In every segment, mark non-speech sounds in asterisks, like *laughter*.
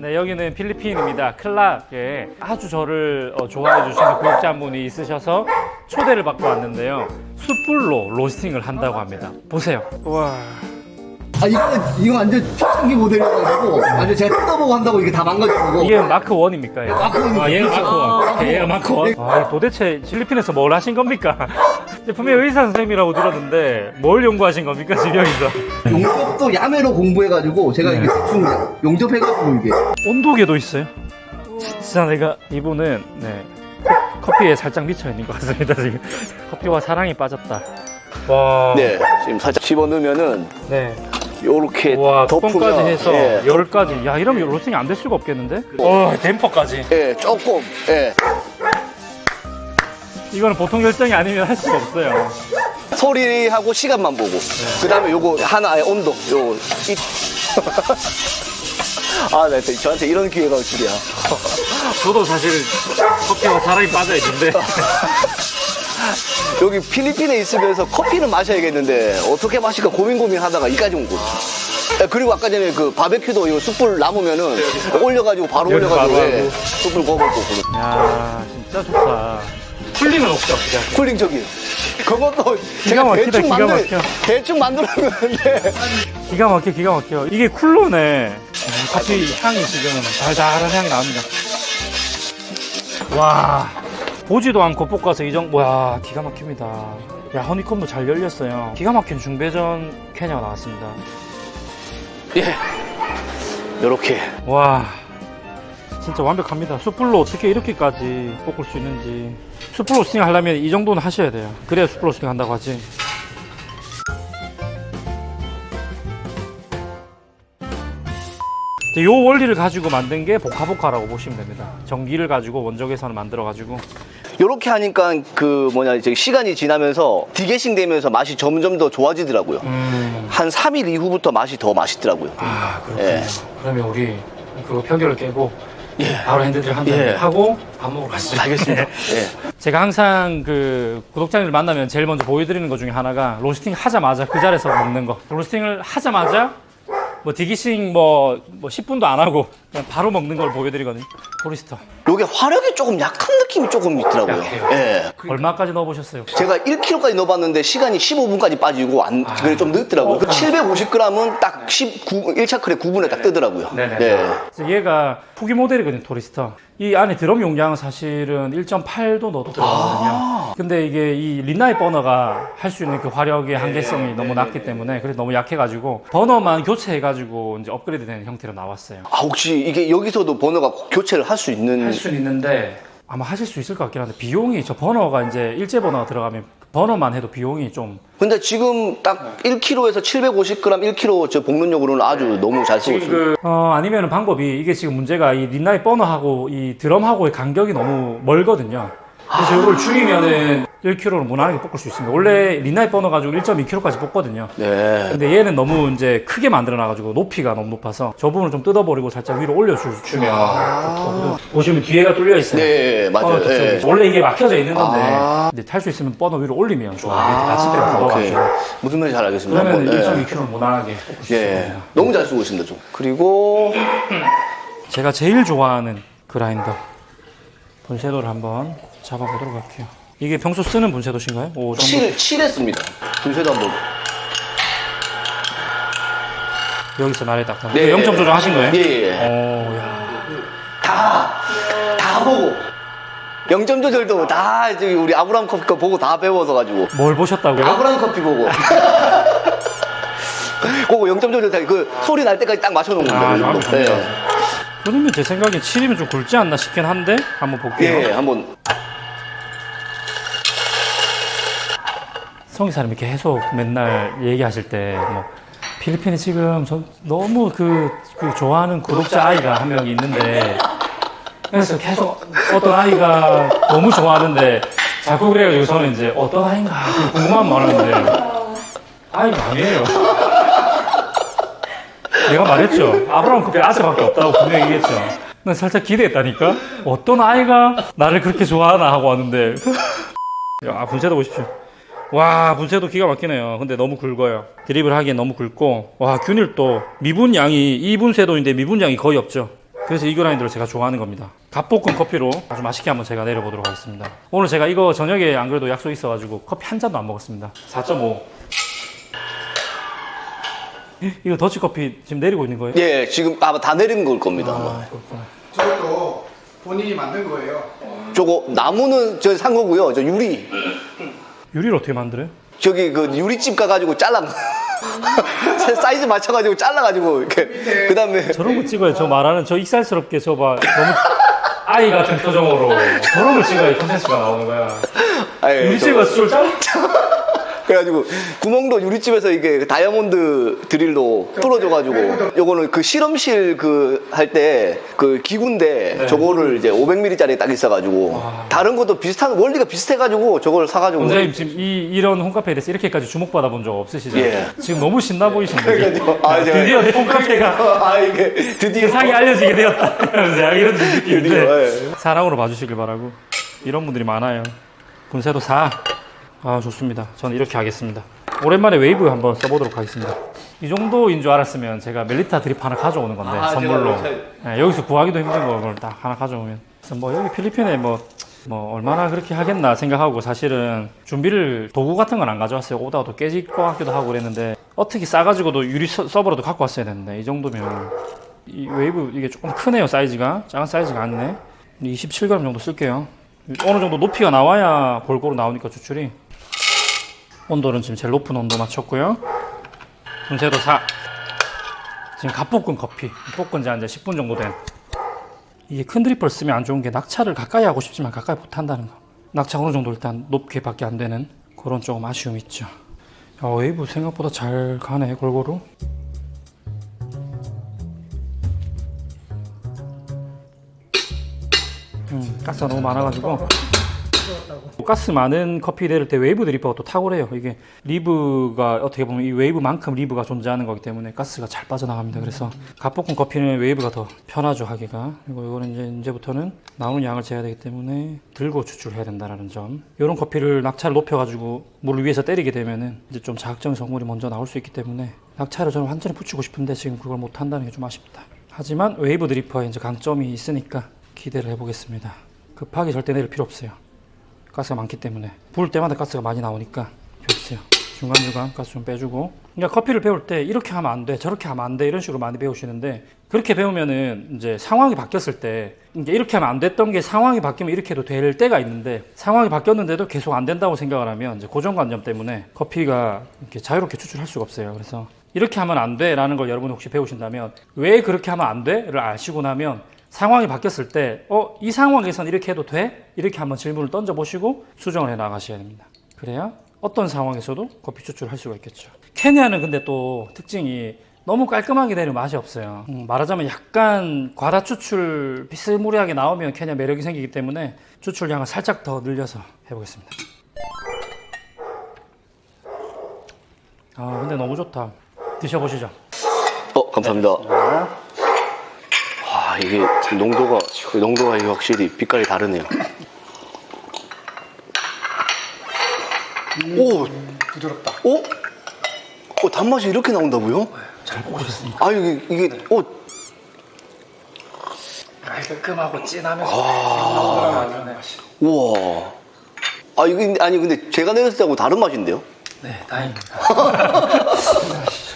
네, 여기는 필리핀입니다. 클락에 아주 저를 어, 좋아해 주시는 구독자분이 있으셔서 초대를 받고 왔는데요. 숯불로 로스팅을 한다고 합니다. 보세요. 와. 아 이거는 이거 완전 초창기 모델이어가지고 완전 제가 뜯어보고 한다고 이게 다 망가지고 이게 마크 1입니까? 얘? 마크 원이죠. 아, 얘가 마크 1. 아, 얘가 마크 1. 아, 도대체 필리핀에서 뭘 하신 겁니까? *laughs* 분명히 의사 선생님이라고 들었는데 뭘 연구하신 겁니까, 지금 여기서? 용접도 야매로 공부해가지고 제가 이게 대충 용접해가지고 이게 온도계도 있어요. 진짜 내가 이분은 네 커- 커피에 살짝 미쳐 있는 것 같습니다 지금 *laughs* 커피와 사랑이 빠졌다. 와. 네, 지금 살짝 집어 넣으면은 네. 요렇게 와 덮으면 뚜껑까지 해서 예, 열까지. 야 이러면 로스팅이 안 될 수가 없겠는데? 와 댐퍼까지. 예, 조금 예. 이거는 보통 결정이 아니면 할 수가 없어요. 소리하고 시간만 보고 그다음에 요거 하나의 온도 요 이... *laughs* 아, 네, 저한테 이런 기회가 올 줄이야. 저도 사실 커피와 사랑이 빠져 있는데. *laughs* 여기 필리핀에 있으면서 커피는 마셔야겠는데 어떻게 마실까 고민 고민하다가 이까지 온. 예, 그리고 아까 전에 그 바베큐도 이거 숯불 남으면은 올려가지고 바로 올려가지고 바로 예. 숯불 구워 먹고 그러- 야 진짜 좋다. 쿨링은 없죠 그냥. 쿨링 저기 그것도 기가 제가 막히다, 대충 기가 만들 막혀. 대충 만들었는데 기가 막혀 기가 막혀 이게 쿨로네 음, 커피 향이 지금 달달한 향이 나옵니다 와 보지도 않고 볶아서 이 정도 와 기가 막힙니다. 야 허니콤도 잘 열렸어요. 기가 막힌 중배전 캐녀가 나왔습니다. 예. 요렇게. 와 진짜 완벽합니다. 숯불로 어떻게 이렇게까지 볶을 수 있는지. 숯불로 스팅 하려면 이 정도는 하셔야 돼요. 그래야 숯불로 스팅 한다고 하지 이제 요 원리를 가지고 만든 게 보카보카라고 보시면 됩니다 전기를 가지고 원적외선을 만들어 가지고 요렇게 하니까 그 뭐냐 이제 시간이 지나면서 디게싱 되면서 맛이 점점 더 좋아지더라고요. 음. 한 3일 이후부터 맛이 더 맛있더라고요. 아 그렇군요 예. 그러면 우리 그거 편결을 깨고 바로 핸드들 한번 예. 하고 밥 먹으러 가시죠 알겠습니다. *laughs* 예. 제가 항상 그 구독자님들 만나면 제일 먼저 보여드리는 것 중에 하나가 로스팅 하자마자 그 자리에서 먹는 거. 로스팅을 하자마자 뭐 디기싱 뭐, 뭐 10분도 안 하고 그냥 바로 먹는 걸 보여드리거든요. 토리스터. 요게 화력이 조금 약한 느낌이 조금 있더라고요. 약해요. 예. 얼마까지 넣어보셨어요? 제가 1kg까지 넣어봤는데 시간이 15분까지 빠지고 안 그게 좀 늦더라고요. 그 750g은 딱 19, 1차 클에 9분에 딱 뜨더라고요. 네네. 네. 그래서 얘가 후기 모델이거든요, 토리스터. 이 안에 드럼 용량은 사실은 1.8도 넣어도 들어가거든요. 근데 이게 이 린나이 버너가 할 수 있는 그 화력의 한계성이 너무 낮기 때문에 그래서 너무 약해가지고 버너만 교체해가지고 이제 업그레이드된 형태로 나왔어요. 아 혹시 이게 여기서도 번호가 교체를 할 수 있는 할 수는 있는데 아마 하실 수 있을 것 같긴 한데 비용이 저 버너가 이제 일제 버너가 들어가면 버너만 해도 비용이 좀 근데 지금 딱 1kg에서 750g 1kg 저 볶는용으로는 아주 너무 잘 쓰고 있습니다. 그, 어, 아니면 방법이 이게 지금 문제가 이 린나이 버너하고 이 드럼하고의 간격이 너무 멀거든요. 그래서 이걸 줄이면은 1kg로 무난하게 볶을 수 있습니다. 원래 린나이 버너 가지고 1.2kg까지 볶거든요. 네. 근데 얘는 너무 이제 크게 만들어놔가지고 높이가 너무 높아서 저 부분을 좀 뜯어버리고 살짝 위로 올려주면 보시면 뒤에가 뚫려 있어요. 네, 맞아요. 버너 쪽이. 네. 원래 이게 막혀져 있는 건데 아. 이제 탈 수 있으면 버너 위로 올리면 좋아요. 아, 오케이. 들어가가지고 무슨 말인지 잘 알겠습니다. 그러면 한번, 네. 1.2kg 무난하게 볶을 수 예. 있습니다. 너무 잘 쓰고 있습니다, 좀. 그리고 제가 제일 좋아하는 그라인더 분쇄도를 한번 잡아보도록 할게요. 이게 평소 쓰는 분쇄도신가요? 오, 정도. 7, 7했습니다. 분쇄도 한번. 여기서 딱. 네. 네. 0점 조정하신 거예요? 예, 예. 오, 야. 다, 다 보고. 0점 조절도 다 저기 우리 아브람 커피 거 보고 다 배워서 가지고. 뭘 보셨다고요? 아브람 커피 보고. *laughs* 그거 0점 조절 다그 소리 날 때까지 딱 맞춰놓은 아, 겁니다. 마음에 네. 그러면 제 생각엔 7이면 좀 굵지 않나 싶긴 한데 한번 볼게요. 예, 한번. 성희사님 이렇게 계속 맨날 얘기하실 때 뭐 필리핀에 지금 저 너무 그, 그 좋아하는 구독자 아이가 한 명이 있는데 *laughs* 그래서 계속 어떤 아이가 너무 좋아하는데 자꾸 그래가지고 저는 이제 어떤 아이인가 궁금한 말하는데 아이가 아니에요. *laughs* 내가 말했죠. 아브라함 커피 아재밖에 없다고 분명히 얘기했죠. 난 살짝 기대했다니까. 어떤 아이가 나를 그렇게 좋아하나 하고 왔는데 *laughs* 야 분쇄도 보십시오. 와 분쇄도 기가 막히네요. 근데 너무 굵어요. 드립을 하기엔 너무 굵고 와 균일도 미분 양이 이 분쇄도인데 미분 양이 거의 없죠. 그래서 이 그라인더를 제가 좋아하는 겁니다. 갓볶은 커피로 아주 맛있게 한번 제가 내려보도록 하겠습니다. 오늘 제가 이거 저녁에 안 그래도 약속 있어가지고 커피 한 잔도 안 먹었습니다. 4.5. 이거 더치 커피 지금 내리고 있는 거예요? 예, 지금 아마 다 내린 걸 겁니다. 아마. 아, 그렇구나. 저것도 본인이 만든 거예요. 저거 나무는 저 산 거고요. 저 유리 유리를 어떻게 만들어요? 저기 그 유리집 가가지고 잘라 *laughs* 사이즈 맞춰가지고 잘라가지고 이렇게 그 다음에 저런 거 찍어요. 저 말하는 저 익살스럽게 저 봐. 너무 아이 같은 표정으로 저런 걸 찍어야 컨텐츠가 나오는 거야. 유리집에서 술 짜? *laughs* 그래가지고 구멍도 유리집에서 이게 다이아몬드 드릴로 뚫어줘가지고 요거는 그 실험실 그 할 때 그 기구인데 네. 저거를 이제 500ml짜리 딱 있어가지고 다른 것도 비슷한 원리가 비슷해가지고 저걸 사가지고 원장님 지금 이, 이런 홈카페에 대해서 이렇게까지 주목받아 본 적 없으시잖아요. 예. 지금 너무 신나 보이시는데. *laughs* 아, 드디어 홈카페가 *laughs* 아 이게 드디어 세상에 알려지게 되었다. *laughs* 이런 느낌인데 예. 사랑으로 봐주시길 바라고 이런 분들이 많아요. 군세도 사. 아 좋습니다. 저는 이렇게 하겠습니다. 오랜만에 웨이브 한번 써보도록 하겠습니다. 이 정도인 줄 알았으면 제가 멜리타 드립 하나 가져오는 건데 아, 선물로 제가 네, 여기서 구하기도 힘든 걸딱 하나 가져오면 그래서 뭐 여기 필리핀에 뭐, 뭐 얼마나 그렇게 하겠나 생각하고 사실은 준비를 도구 같은 건 안 가져왔어요. 오다가도 깨질 것 같기도 하고 그랬는데 어떻게 싸가지고도 유리 서- 서버라도 갖고 왔어야 되는데 이 정도면 이 웨이브 이게 조금 크네요 사이즈가 작은 사이즈가 아니네 27g 정도 쓸게요 어느 정도 높이가 나와야 골고루 나오니까 추출이 온도는 지금 제일 높은 온도 맞췄고요. 분쇄도 4 지금 갓 볶은 커피. 볶은 지한 10분 정도 된. 이게 큰 드리퍼를 쓰면 안 좋은 게 낙차를 가까이 하고 싶지만 가까이 못 한다는 거. 낙차 어느 정도 일단 높게 밖에 안 되는 그런 조금 아쉬움이 있죠. 야, 웨이브 생각보다 잘 가네 골고루. 음, 가스가 너무 많아가지고 가스 많은 커피 내릴 때 웨이브 드리퍼가 또 탁월해요. 이게 리브가 어떻게 보면 이 웨이브만큼 리브가 존재하는 거기 때문에 가스가 잘 빠져나갑니다. 그래서 갓볶은 커피는 웨이브가 더 편하죠 하기가. 그리고 이거는 이제 이제부터는 나오는 양을 재야 되기 때문에 들고 추출해야 된다는 점. 이런 커피를 낙차를 높여가지고 물을 위에서 때리게 되면은 이제 좀 자극적 성분이 먼저 나올 수 있기 때문에 낙차를 저는 완전히 붙이고 싶은데 지금 그걸 못 한다는 게 좀 아쉽다. 하지만 웨이브 드리퍼에 이제 강점이 있으니까 기대를 해보겠습니다. 급하게 절대 내릴 필요 없어요 가스가 많기 때문에. 부을 때마다 가스가 많이 나오니까 좋으세요. 중간중간 가스 좀 빼주고. 그러니까 커피를 배울 때 이렇게 하면 안 돼 저렇게 하면 안 돼 이런 식으로 많이 배우시는데 그렇게 배우면은 이제 상황이 바뀌었을 때 이제 이렇게 하면 안 됐던 게 상황이 바뀌면 이렇게 해도 될 때가 있는데 상황이 바뀌었는데도 계속 안 된다고 생각을 하면 이제 고정관념 때문에 커피가 이렇게 자유롭게 추출할 수가 없어요. 그래서 이렇게 하면 안 돼라는 걸 여러분이 혹시 배우신다면 왜 그렇게 하면 안 돼를 아시고 나면 상황이 바뀌었을 때, 어, 이 상황에선 이렇게 해도 돼? 이렇게 한번 질문을 던져보시고 수정을 해 나가셔야 됩니다. 그래야 어떤 상황에서도 커피 추출을 할 수가 있겠죠. 케냐는 근데 또 특징이 너무 깔끔하게 되는 맛이 없어요. 음, 말하자면 약간 과다 추출 비스무리하게 나오면 케냐 매력이 생기기 때문에 추출량을 살짝 더 늘려서 해보겠습니다. 아, 근데 너무 좋다. 드셔보시죠. 어 감사합니다. 와 이게 농도가 그 농도가 확실히 빛깔이 다르네요. 오 부드럽다. 어? 어 단맛이 이렇게 나온다고요? 잘 뽑으셨습니다. 아 이게 이게 어 깔끔하고 진하면서 우와. 아 이게 아니 근데 제가 내렸을 때하고 다른 맛인데요? 네, 다행입니다. *laughs*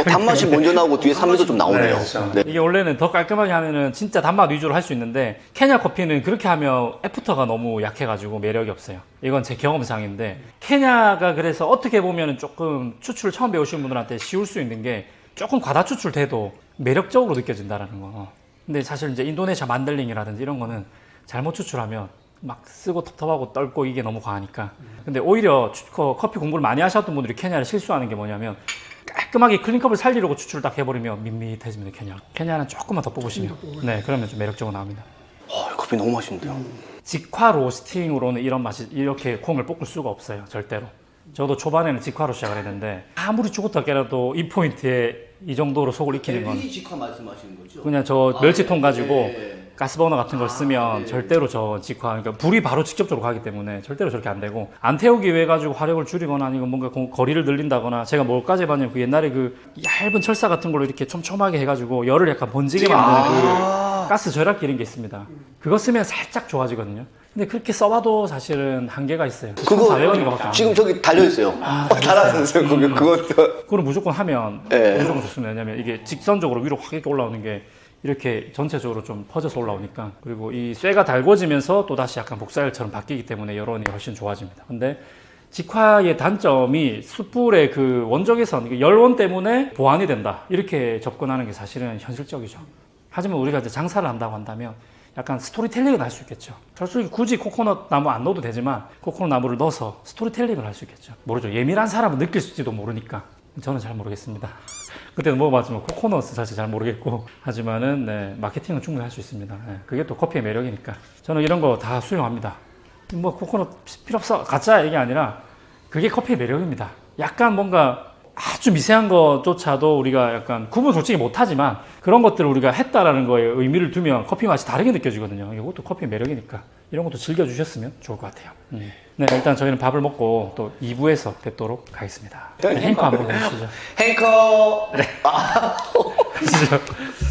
어, 단맛이 먼저 나오고 뒤에 산미도 좀 나오네요. 네. 이게 원래는 더 깔끔하게 하면은 진짜 단맛 위주로 할 수 있는데 케냐 커피는 그렇게 하면 애프터가 너무 약해가지고 매력이 없어요. 이건 제 경험상인데 케냐가 그래서 어떻게 보면은 조금 추출을 처음 배우시는 분들한테 쉬울 수 있는 게 조금 과다 추출돼도 매력적으로 느껴진다라는 거. 근데 사실 이제 인도네시아 만들링이라든지 이런 거는 잘못 추출하면 막 쓰고 텁텁하고 떨고 이게 너무 과하니까. 근데 오히려 커피 공부를 많이 하셨던 분들이 케냐를 실수하는 게 뭐냐면 깔끔하게 클린컵을 살리려고 추출을 딱 해버리면 밋밋해집니다 케냐. 케냐는 조금만 더 뽑으시면 네 그러면 좀 매력적으로 나옵니다. 아, 커피 너무 맛있는데요. 직화 로스팅으로는 이런 맛이 이렇게 콩을 볶을 수가 없어요 절대로. 저도 초반에는 직화로 시작을 했는데 아무리 죽었다 깨라도 이 포인트에 이 정도로 속을 익히는 건 직화 말씀하시는 거죠? 그냥 저 멸치통 가지고 네. 가스버너 같은 걸 쓰면 절대로 저 직화 그러니까 불이 바로 직접적으로 가기 때문에 절대로 저렇게 안 되고 안 태우기 위해 가지고 화력을 줄이거나 아니면 뭔가 고- 거리를 늘린다거나 제가 뭘까지 해봤냐면 그 옛날에 그 얇은 철사 같은 걸로 이렇게 촘촘하게 해가지고 열을 약간 번지게 만드는 그 가스 절약기 이런 게 있습니다. 그거 쓰면 살짝 좋아지거든요. 근데 그렇게 써봐도 사실은 한계가 있어요. 그거 400원인가밖에 안 지금 저기 달려있어요. 어, 달아주세요. 거기 그것도. 그걸 무조건 하면 예. 무조건 좋습니다. 왜냐면 이게 직선적으로 위로 확 이렇게 올라오는 게 이렇게 전체적으로 좀 퍼져서 올라오니까 그리고 이 쇠가 달궈지면서 또 다시 약간 복사열처럼 바뀌기 때문에 여론이 훨씬 좋아집니다. 근데 직화의 단점이 숯불의 그 원적외선, 열원 때문에 보완이 된다. 이렇게 접근하는 게 사실은 현실적이죠. 하지만 우리가 이제 장사를 한다고 한다면 약간 스토리텔링을 할 수 있겠죠. 솔직히 굳이 코코넛 나무 안 넣어도 되지만 코코넛 나무를 넣어서 스토리텔링을 할 수 있겠죠. 모르죠. 예민한 사람은 느낄지도 모르니까. 저는 잘 모르겠습니다. *laughs* 그때는 먹어봤지만 코코넛은 사실 잘 모르겠고 하지만은 네, 마케팅은 충분히 할 수 있습니다. 네, 그게 또 커피의 매력이니까 저는 이런 거 다 수용합니다. 뭐 코코넛 필요 없어 가짜 이게 아니라 그게 커피의 매력입니다. 약간 뭔가 아주 미세한 것조차도 우리가 약간 구분 솔직히 못하지만 그런 것들을 우리가 했다라는 거에 의미를 두면 커피 맛이 다르게 느껴지거든요. 이것도 커피의 매력이니까 이런 것도 즐겨주셨으면 좋을 것 같아요. 음. 네, 일단 저희는 밥을 먹고 또 2부에서 뵙도록 하겠습니다. 네, 행커 한번 해주시죠. 행커. 하시죠. 행복한